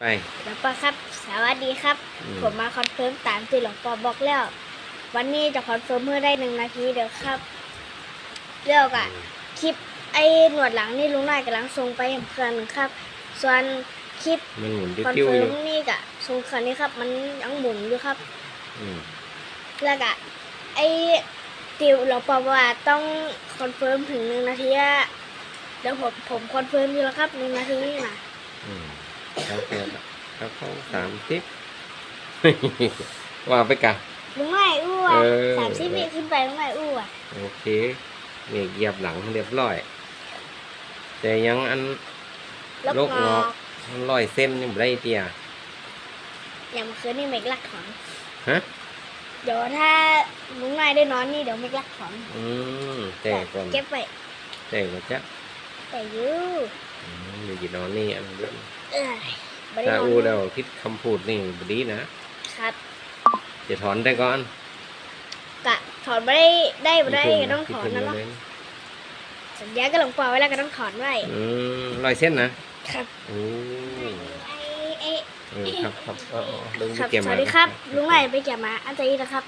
ไป หลวงพ่อครับ สวัสดีครับ อืม ผมมาคอนเฟิร์มตามที่หลวงพ่อบอกแล้ว วันนี้จะคอนเฟิร์มเมื่อได้หนึ่งนาทีเดี๋ยวครับเรียกอะคลิปไอ้หนวดหลังนี่ลุงนายกำลังส่งไปเพื่อนหนึ่งครับ ส่วนคลิปมันหมุนคอนติ้วเฟิๆอร์ยู่มนี่กะส่งคันนี้ครับ มันยังหมุนอยู่ครับ อืมแล้วก็ไอ้ติวหลวงพ่อว่าต้องคอนเฟิร์มถึงหนึ่งนาทีอะเดี๋ยวผมผมคอนเฟิร์มอยู่แล้วครับหนึ่งนาทีนี่นะอืม ครับครับครับเข้าสามสิบว่าไปกะลุงนายอู้อะเออสามสิบวิขึ้นไปลุงนายอู้อะโอเคนี่เหยียบหลังเรียบร้อย แต่ยังอันลบลบงงออกมันร้อยเส้นนี่บ่ได้เตียอย่างเมื่อคืนนี่เมกลักถอนฮะเดี๋ยวถ้าลุงนายได้นอนนี่เดี๋ยวเมกลักถอนอืมแต่ก่อนเก็บไว้แต่ก็จะ แต่อยูอืมอยู่กี่นอนนี่อันนี้เอ้ยไม่ได้ถ้านอนอูนี่แล้วคิดคำพูดนี่บดีนะ ครับ จะถอนได้ก่อนกะถอนไม่ได้ได้ไม่ได้ก็ต้องถอนคินะดเนาะเพิ่งสัญญากับหลวงพ่อไว้แล้วก็ต้องถอนไว้อืมร้อยเส้นนะ ครับโอ้ไอ้ไอ้เออครับครับเอ๋อาลุงครับเก็บสมาวัสดีครับ ลุงนายไปเก็บมาอันใจนะครับ